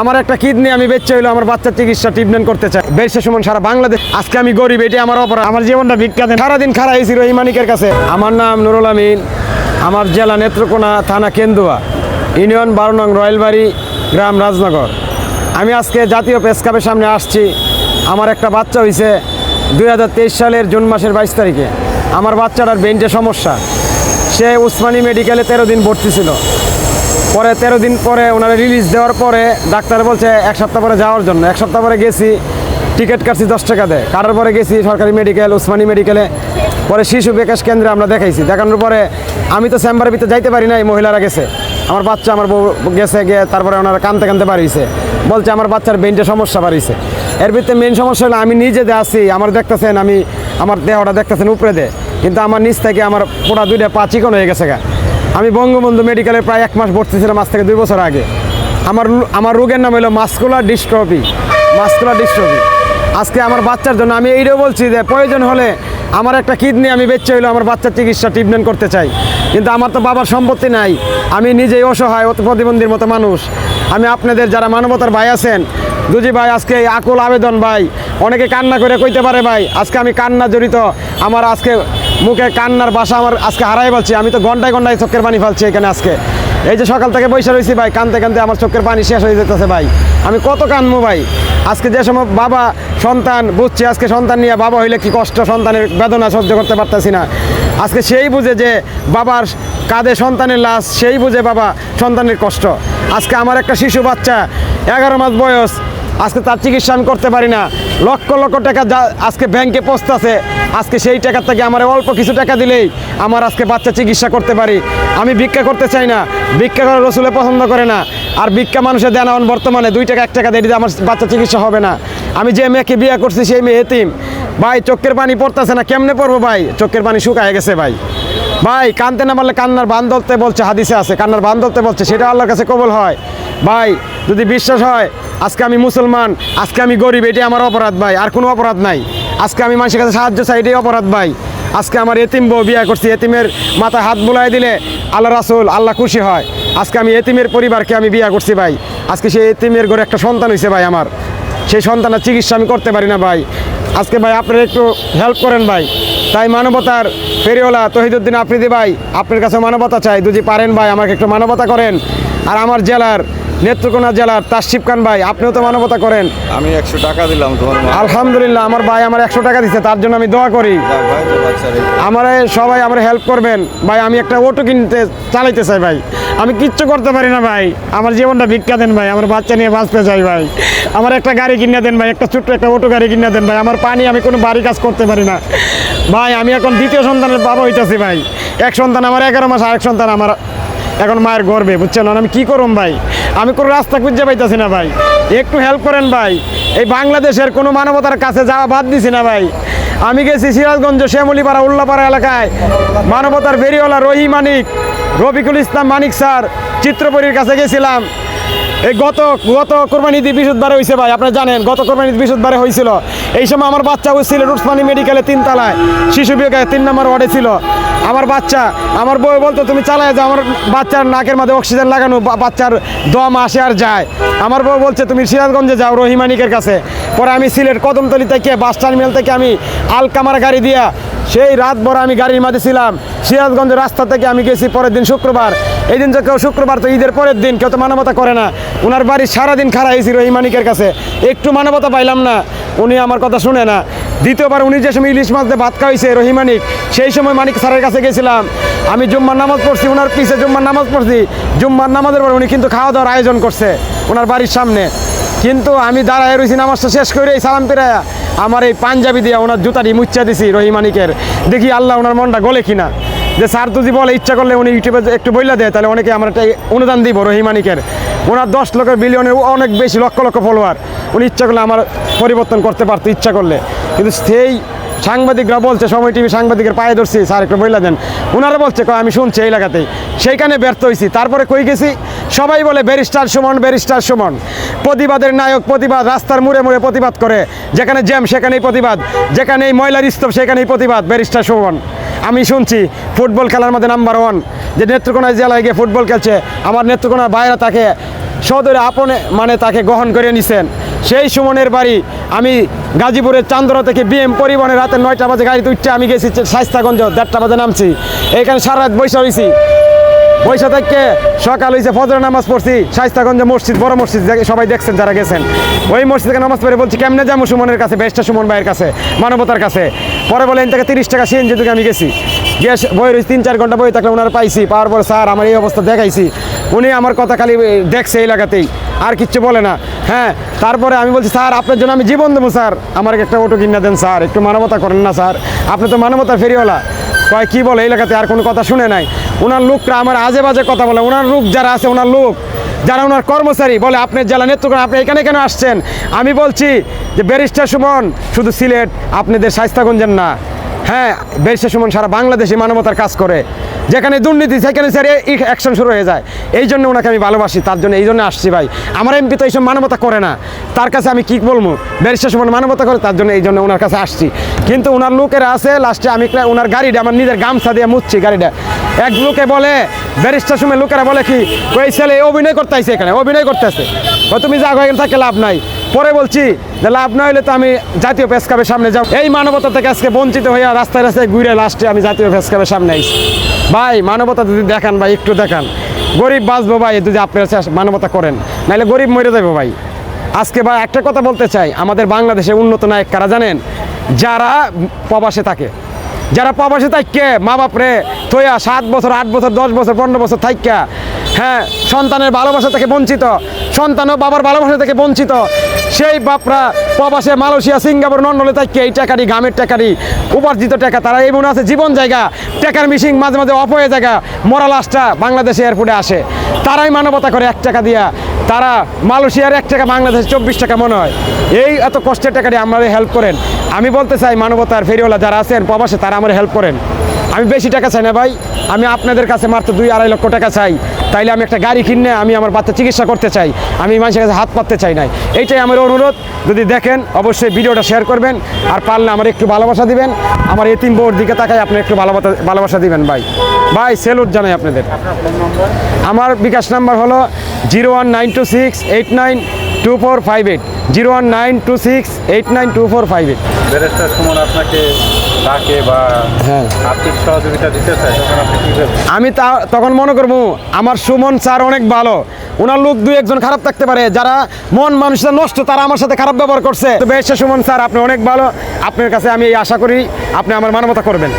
আমার একটা কিডনি আমি বেচে হইল, আমার বাচ্চার চিকিৎসা ট্রিটমেন্ট করতে চাই। বেশি সময় সারা বাংলাদেশ আজকে আমি গরিব এটি আমার অপরাধ। আমার জীবনটা বিখ্যাত সারাদিন খারাপ হয়েছি রহিমানিকের কাছে। আমার নাম নুরুল আমিন। আমার জেলা নেত্রকোনা থানা কেন্দুয়া। ইউনিয়ন বারো নং রয়েলবাড়ি গ্রাম রাজনগর। আমি আজকে জাতীয় প্রেস ক্লাবের সামনে আসছি। আমার একটা বাচ্চা হয়েছে দু হাজার তেইশ সালের জুন মাসের বাইশ তারিখে। আমার বাচ্চাটার বেঞ্চে সমস্যা। সে উসমানী মেডিকেলে তেরো দিন ভর্তি ছিল। পরে তেরো দিন পরে ওনারা রিলিজ দেওয়ার পরে ডাক্তার বলছে এক সপ্তাহ পরে যাওয়ার জন্য। এক সপ্তাহ পরে গেছি টিকিট কাটছি দশ টাকা দেয়। কাটার পরে গেছি সরকারি মেডিকেল উসমানী মেডিকেলে পরে শিশু বিকাশ কেন্দ্রে আমরা দেখাইছি। দেখানোর পরে আমি তো চেম্বারের ভিতরে যাইতে পারি নাই, মহিলারা গেছে। আমার বাচ্চা, আমার বউ গেছে গিয়ে তারপরে ওনারা কানতে কানতে পারিয়েছে বলছে আমার বাচ্চার বেঞ্চে সমস্যা বাড়িয়েছে। এর ভিতরে মেন সমস্যা হলো আমি নিজে যে আছি, আমার দেখতেছেন আমি, আমার দেহটা দেখতেছেন উপরে দে কিন্তু আমার নিচ থেকে আমার পোড়া দুইটা পা চিকন হয়ে গেছে গা। আমি বঙ্গবন্ধু মেডিকেলে প্রায় এক মাস ভর্তি ছিলাম আজ থেকে দুই বছর আগে। আমার আমার রোগের নাম হলো মাস্কুলার ডিস্ট্রফি। Muscular dystrophy. আজকে আমার বাচ্চার জন্য আমি এইটাও বলছি যে প্রয়োজন হলে আমার একটা কিডনি আমি বেচে হইল আমার বাচ্চার চিকিৎসা ট্রিটমেন্ট করতে চাই। কিন্তু আমার তো বাবার সম্পত্তি নাই। আমি নিজেই অসহায়, অত প্রতিবন্ধীর মতো মানুষ। আমি আপনাদের যারা মানবতার ভাই আছেন, দুজি ভাই, আজকে আকুল আবেদন ভাই, অনেকে কান্না করে কইতে পারে ভাই, আজকে আমি কান্না জড়িত আমার আজকে মুখে কান্নার বাসা আমার আজকে হারাই বলছি আমি তো ঘন্টায় ঘন্টায় চোখের পানি ফেলছি এখানে আজকে। এই যে সকাল থেকে বসে রয়েছি ভাই, কানতে কানতে আমার চোখের পানি শেষ হয়ে যেতেছে ভাই। আমি কত কানবো ভাই? আজকে যে সময় বাবা, সন্তান, বুঝছি, আজকে সন্তান নিয়ে বাবা হইলে কি কষ্ট, সন্তানের বেদনা সহ্য করতে পারতেছি না। আজকে সেই বুঝে যে বাবার কাঁধে সন্তানের লাশ, সেই বুঝে বাবা সন্তানের কষ্ট। আজকে আমার একটা শিশু বাচ্চা, এগারো মাস বয়স, আজকে তার চিকিৎসা আমি করতে পারি না। লক্ষ লক্ষ টাকা যা আজকে ব্যাংকে পৌঁছতেছে আজকে সেই টাকার থেকে আমার অল্প কিছু টাকা দিলেই আমার আজকে বাচ্চা চিকিৎসা করতে পারি। আমি ভিক্ষা করতে চাই না। ভিক্ষা করা রসুলে পছন্দ করে না। আর ভিক্ষা মানুষের দেন এখন বর্তমানে দুই টাকা, এক টাকা দিয়ে আমার বাচ্চা চিকিৎসা হবে না। আমি যে মেয়েকে বিয়ে করছি সেই মেয়ে এতিম। ভাই, চোখের পানি পড়তেছে না, কেমনে পড়ব ভাই? চোখের পানি শুকায় গেছে ভাই। ভাই, কানতে না পারলে কান্নার বান বলছে, হাদিসে আছে, কান্নার বান বলছে, সেটা আল্লাহর কাছে কবল হয়। ভাই, যদি বিশ্বাস হয় আজকে আমি মুসলমান, আজকে আমি গরিব এটি আমার অপরাধ ভাই, আর কোনো অপরাধ নাই। আজকে আমি মানুষের কাছে সাহায্য চাই, এটাই অপরাধ ভাই। আজকে আমার এতিম বউ বিয়ে করছি, এতিমের মাথায় হাত বুলাই দিলে আল্লাহ রাসুল, আল্লাহ খুশি হয়। আজকে আমি এতিমের পরিবারকে আমি বিয়ে করছি ভাই। আজকে সেই এতিমের ঘরে একটা সন্তান হয়েছে ভাই আমার। সেই সন্তানের চিকিৎসা আমি করতে পারি না ভাই। আজকে ভাই আপনারা একটু হেল্প করেন ভাই। তাই মানবতার ফেরিওয়ালা তহিদুদ্দিন আফ্রিদি ভাই, আপনার কাছে মানবতা চাই। যদি পারেন ভাই, আমাকে একটু মানবতা করেন। আর আমার জেলার নেত্রকোনা জেলার তাসিফ খান ভাই আপনিও তো মানবতা করেন। আমি একশো টাকা দিলাম তোমার আলহামদুলিল্লাহ আমার ভাই আমার একশো টাকা দিচ্ছে তার জন্য আমি দোয়া করি। আমার সবাই আমার হেল্প করবেন। ভাই আমি একটা অটো কিনতে চালাইতে চাই ভাই। আমি কিচ্ছু করতে পারি না ভাই। আমার জীবনটা ভিক্ষা দেন ভাই আমার বাচ্চা নিয়ে বাঁচতে চাই ভাই। আমার একটা গাড়ি কিনে দেন ভাই একটা ছোট্ট একটা অটো গাড়ি কিনে দেন ভাই। আমার পানি আমি কোনো বাড়ি কাজ করতে পারি না। ভাই আমি এখন দ্বিতীয় সন্তানের বাবা হইতাছি ভাই। এক সন্তান আমার এগারো মাস আরেক সন্তান আমার এখন মায়ের গর্বে বুঝছেন? আমি কি করুম ভাই? আমি কোনো রাস্তা খুঁজে পাইতেছি না ভাই। একটু হেল্প করেন ভাই। এই বাংলাদেশের কোনো মানবতার কাছে যাওয়া বাদ দিছি না ভাই। আমি গেছি সিরাজগঞ্জ, শ্যামলিপাড়া, উল্লাপাড়া এলাকায়। মানবতার বেরিওয়ালা রহি মানিক, রফিকুল ইসলাম মানিক স্যার, চিত্রপুরীর কাছে গেছিলাম। এই গত গত কোরবানি ঈদ বিশুদ্ধবারে হয়েছে ভাই, আপনারা জানেন, গত কোরবানি ঈদ বিশুদ্ধবারে হয়েছিল এই সময় আমার বাচ্চা হয়েছিল রুসমানি মেডিকেলে তিনতলায় শিশু বিভাগে তিন নম্বর ওয়ার্ডে ছিল। আমার বাচ্চা, আমার বউ বলতো, তুমি চালায় যাও, আমার বাচ্চার নাকের মাঝে অক্সিজেন লাগানো বাচ্চার দম আসে আর যায়। আমার বউ বলছে, তুমি সিরাজগঞ্জে যাও রহিমানিকের কাছে। পরে আমি সিলেট কদমতলি থেকে, বাস টার্মিনাল থেকে আমি আলকামার গাড়ি দিয়া, সেই রাত ভর আমি গাড়ির মাঝে ছিলাম। সিরাজগঞ্জ রাস্তা থেকে আমি গেছি, পরের দিন শুক্রবার। এই দিন তো কেউ শুক্রবার তো ঈদের পরের দিন কেউ তো মানবতা করে না। ওনার বাড়ি সারাদিন খাড়া হয়েছি রহিমানিকের কাছে। একটু মানবতা পাইলাম না। উনি আমার কথা শুনে না। দ্বিতীয়বার উনি যে সময় ইলিশ মাছ দিয়ে ভাত খাওয়াইছে রহিমানিক সেই সময় মানিক স্যারের কাছে গেছিলাম। আমি জুম্মার নামাজ পড়ছি ওনার পিছে জুম্মার নামাজ পড়ছি। জুম্মার নামাজের পর উনি কিন্তু খাওয়া দাওয়ার আয়োজন করছে ওনার বাড়ির সামনে। কিন্তু আমি দাঁড়ায় রয়েছি নামাজটা শেষ করে এই সালাম পেরায়া আমার এই পাঞ্জাবি দিয়ে ওনার জুতাটি মুচ্ছা দিছি রহিমানিকের দেখি আল্লাহ ওনার মনটা গলে কিনা। যে স্যার যদি বলে ইচ্ছা করলে উনি ইউটিউবে একটু বইলা দেয়, তাহলে অনেকে আমার একটা অনুদান দিব রহিমানিকের। ওনার দশ লক্ষ বিলিয়নের অনেক বেশি, লক্ষ লক্ষ ফলোয়ার উনি ইচ্ছা করলে আমার পরিবর্তন করতে পারতো ইচ্ছা করলে। কিন্তু সেই সাংবাদিকরা বলছে, সময় টিভি সাংবাদিকের পায়ে ধরছি, স্যার একটু বইলা দেন। ওনারা বলছে, কয়, আমি শুনছি এই এলাকাতেই। সেইখানে ব্যর্থ হয়েছি তারপরে কই গেছি? সবাই বলে, ব্যারিস্টার সুমন ব্যারিস্টার সুমন। প্রতিবাদের নায়ক, প্রতিবাদ, রাস্তার মুড়ে মুড়ে প্রতিবাদ করে। যেখানে জ্যাম, সেখানেই প্রতিবাদ। যেখানেই ময়লার স্তূপ, সেখানেই প্রতিবাদ, ব্যারিস্টার সুমন। আমি শুনছি ফুটবল খেলার মধ্যে নাম্বার ওয়ান যে নেত্রকোনা জেলায় গিয়ে ফুটবল খেলছে, আমার নেত্রকোনার বাইরে তাকে সদরে আপনে মানে তাকে গ্রহণ করে নিছেন। সেই সুমনের বাড়ি আমি গাজীপুরের চান্দরা থেকে বিএম পরিবহনে রাতে নয়টা বাজে গাড়িতে উঠছে আমি গেছি স্বাস্থ্যগঞ্জ, দেড়টা বাজে নামছি। এখানে সারা রাত বৈশা হয়েছি বৈশা থেকে সকাল হয়েছে ফজর নামাজ পড়ছি শাইস্তাগঞ্জ মসজিদ, বড় মসজিদ সবাই দেখছেন যারা গেছেন। ওই মসজিদ থেকে নামাজ পড়ে বলছি, কেমনে যাব সুমনের কাছে বেশটা সুমন ভাইয়ের কাছে, মানবতার কাছে? পরে বলে থেকে তিরিশ টাকা সিএনজি থেকে আমি গেছি। গ্যাস বই রয়েছে, তিন, চার ঘণ্টা বই থাকলে ওনার পাইছি। পাওয়ার পর, স্যার, আমার এই অবস্থা দেখাইছি। উনি আমার কথা খালি দেখছে এই এলাকাতেই আর কিচ্ছু বলে না। হ্যাঁ তারপরে আমি বলছি, স্যার, আপনার জন্য আমি জীবন দেবো, স্যার। আমার একটা অটো কিনে দেন, স্যার। একটু মানবতা করেন না, স্যার। আপনি তো মানবতার ফেরিওয়ালা। কয়, কি বলে, এই এলাকাতে আর কোনো কথা শুনে নাই। ওনার লোকরা আমার আজে বাজে কথা বলে, ওনার লোক যারা আছে, ওনার লোক, যারা ওনার কর্মচারী, বলে আপনি জেলা নেতৃত্ব, আপনি এখানে কেন আসছেন? আমি বলছি যে ব্যারিস্টার সুমন, শুধু সিলেট, আপনাদের স্বাস্থ্যগঞ্জের না। হ্যাঁ ব্যারিস্টার সুমন সারা বাংলাদেশে মানবতার কাজ করে। যেখানে দুর্নীতি, সেখানে স্যার অ্যাকশন শুরু হয়ে যায়। এই জন্য ওনাকে আমি ভালোবাসি, তার জন্য এই জন্য আসছি ভাই। আমার এমপি তো এইসব মানবতা করে না। তার কাছে আমি কী বলব? ব্যারিস্টার সুমন মানবতা করে, তার জন্য এই জন্য ওনার কাছে আসছি। কিন্তু ওনার লোকেরা আছে লাস্টে আমি ওনার গাড়িটা, আমার নিজের গামছা দিয়ে মুছছি গাড়িটা। এক লোকে বলে, ব্যারিস্টার সময় লোকেরা বলে কি, ওই ছেলে অভিনয় করতে আইছে এখানে, অভিনয় করতেছে। ও, তুমি যা এখানে থাকে লাভ নাই। পরে বলছি যে, লাভ না হলে তো আমি জাতীয় প্রেস ক্লাবের সামনে যাব। এই মানবতা থেকে আজকে বঞ্চিত হইয়া রাস্তায় রাস্তায় ঘুরে লাস্টে আমি জাতীয় প্রেস ক্লাবের সামনে আইছি। ভাই, মানবতা যদি দেখান ভাই, একটু দেখান। গরিব বাঁচবো ভাই যদি আপনার মানবতা করেন। নাহলে গরিব মরে যাব ভাই। আজকে ভাই একটা কথা বলতে চাই, আমাদের বাংলাদেশে উন্নত নায়ক কারা জানেন? যারা প্রবাসে থাকে। যারা প্রবাসী থাইকে, মা বাপরে, থইয়া সাত বছর, আট বছর, দশ বছর, পনেরো বছর থাইকা হ্যাঁ সন্তানের ভালোবাসা থেকে বঞ্চিত। সন্তানও বাবার ভালোবাসা থেকে বঞ্চিত। সেই বাপরা প্রবাসে মালয়েশিয়া, সিঙ্গাপুর নন্ডলে থাককে এই টাকারি, গ্রামের টাকারি, উপার্জিত টাকা। তারা এই মনে আছে জীবন জায়গা, টাকার মিশিং মাঝে মাঝে অপ হয়ে জায়গা মরা লাশটা বাংলাদেশে এয়ারপোর্টে আসে। তারাই মানবতা করে এক টাকা দিয়া, তারা মালয়েশিয়ার এক টাকা, বাংলাদেশে চব্বিশ টাকা মনে হয়। এই এত কষ্টের টাকা দিয়ে আমাদের হেল্প করেন। আমি বলতে চাই মানবতার ফেরিওয়ালা যারা আছেন প্রবাসে, তারা আমার হেল্প করেন। আমি বেশি টাকা চাই না ভাই, আমি আপনাদের কাছে মাত্র দুই আড়াই লক্ষ টাকা চাই। তাইলে আমি একটা গাড়ি কিনে আমি আমার বাচ্চা চিকিৎসা করতে চাই। আমি মানুষের কাছে হাত পাততে চাই নাই। এইটাই আমার অনুরোধ। যদি দেখেন, অবশ্যই ভিডিওটা শেয়ার করবেন। আর পারলে আমার একটু ভালোবাসা দিবেন। আমার এতিম বউর দিকে তাকাই আপনি একটু ভালোবাসা ভালোবাসা দিবেন ভাই। ভাই সেলুট জানাই আপনাদের। আমার বিকাশ নাম্বার হলো zero one nine two six eight nine two four five eight. Zero one nine two six eight nine two four five eight. Suman, আপনাকে বা হ্যাঁ। আর্থিক সহযোগিতা দিতে চায় তখন আপনি কি আমি তা তখন মনে করব আমার সুমন স্যার অনেক ভালো। ওনার লোক দুই একজন খারাপ থাকতে পারে যারা মন মানুষের নষ্ট তারা আমার সাথে খারাপ ব্যবহার করছে। তো বেশ সুমন স্যার আপনি অনেক ভালো। আপনার কাছে আমি এই আশা করি আপনি আমার মানবতা করবেন।